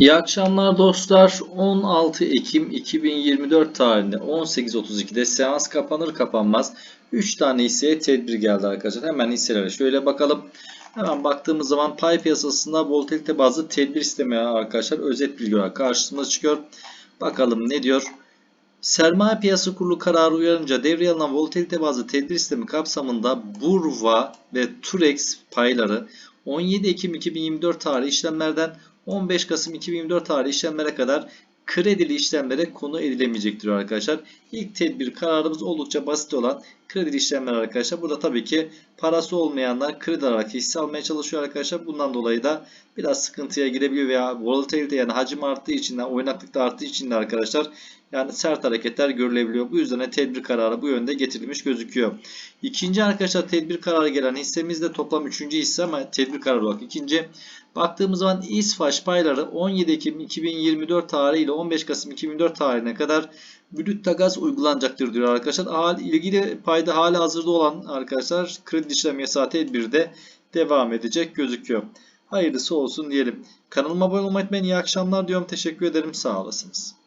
İyi akşamlar dostlar. 16 Ekim 2024 tarihinde 18.32'de seans kapanır kapanmaz 3 tane hisseye tedbir geldi arkadaşlar. Hemen hisselere şöyle bakalım. Hemen baktığımız zaman pay piyasasında volatilite bazlı tedbir istemeye arkadaşlar özet bilgi olarak karşımıza çıkıyor. Bakalım ne diyor? Sermaye Piyasası Kurulu kararı uyarınca devreye alınan volatilite bazlı tedbir sistemi kapsamında Burva ve Turex payları 17 Ekim 2024 tarihi işlemlerden 15 Kasım 2024 tarihi işlemlere kadar kredili işlemlere konu edilemeyecektir arkadaşlar. İlk tedbir kararımız oldukça basit olan kredili işlemler arkadaşlar. Burada tabii ki parası olmayanlar kredi alarak hisse almaya çalışıyor arkadaşlar. Bundan dolayı da biraz sıkıntıya girebiliyor veya volatilite yani hacim arttığı için de oynaklık da arttığı için de arkadaşlar yani sert hareketler görülebiliyor. Bu yüzden de tedbir kararı bu yönde getirilmiş gözüküyor. İkinci arkadaşlar tedbir kararı gelen hissemiz de toplam üçüncü hisse ama tedbir kararı olarak ikinci. Baktığımız zaman İSFAŞ payları 17 Ekim 2024 tarihi ile 15 Kasım 2024 tarihine kadar brüt takas uygulanacaktır diyor arkadaşlar. İlgili payda hali hazırda olan arkadaşlar kredi işlem yasağı tedbirde devam edecek gözüküyor. Hayırlısı olsun diyelim. Kanalıma abone olmayı unutmayın. İyi akşamlar diyorum. Teşekkür ederim. Sağ olasınız.